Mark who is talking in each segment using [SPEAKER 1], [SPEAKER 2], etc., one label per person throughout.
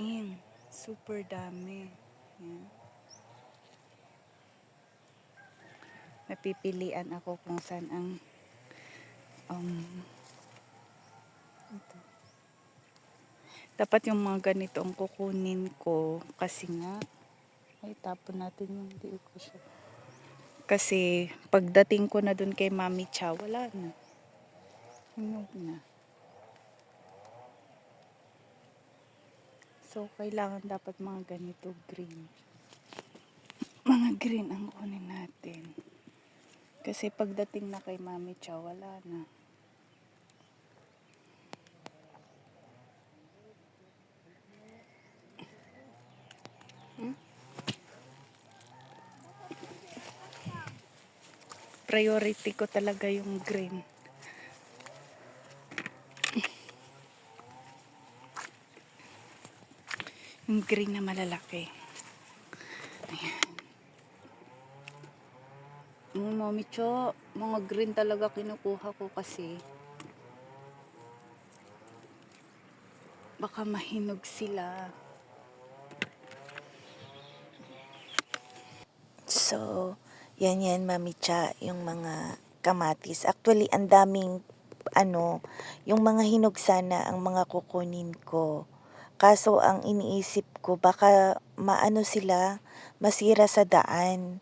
[SPEAKER 1] in. Super dami. Yan. Napipilian ako kung saan ang um, ito. Dapat yung mga ganito ang kukunin ko kasi nga ay tapon natin yung di ko siya. Kasi pagdating ko na dun kay Mami Cha, wala na. Hinog na. So, kailangan dapat mga ganito green. Mga green ang kunin natin. Kasi pagdating na kay Mami Cha, wala na. Hmm? Priority ko talaga yung green. Yung green na malalaki. Ayan. Yung mami cho, mga green talaga kinukuha ko kasi baka mahinog sila.
[SPEAKER 2] So, yan yan, Mami yung mga kamatis. Actually, ang daming, ano, yung mga hinog sana ang mga kukunin ko. Kaso, ang iniisip ko, baka maano sila, masira sa daan.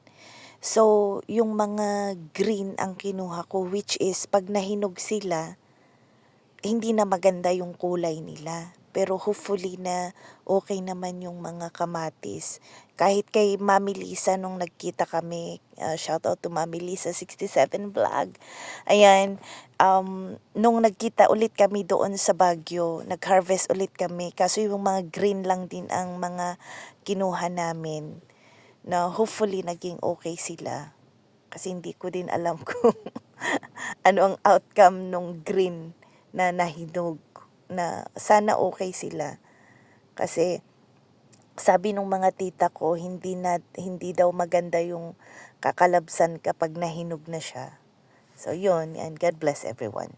[SPEAKER 2] So, yung mga green ang kinuha ko, which is, pag nahinog sila, hindi na maganda yung kulay nila. Pero hopefully na okay naman yung mga kamatis. Kahit kay Mami Lisa nung nagkita kami, uh, shout out to Mami Lisa 67 vlog. Ayan, um, nung nagkita ulit kami doon sa Baguio, nag-harvest ulit kami. Kaso yung mga green lang din ang mga kinuha namin. Na hopefully naging okay sila. Kasi hindi ko din alam kung ano ang outcome nung green na nahinog na sana okay sila. Kasi sabi nung mga tita ko, hindi na hindi daw maganda yung kakalabsan kapag nahinog na siya. So yun, and God bless everyone.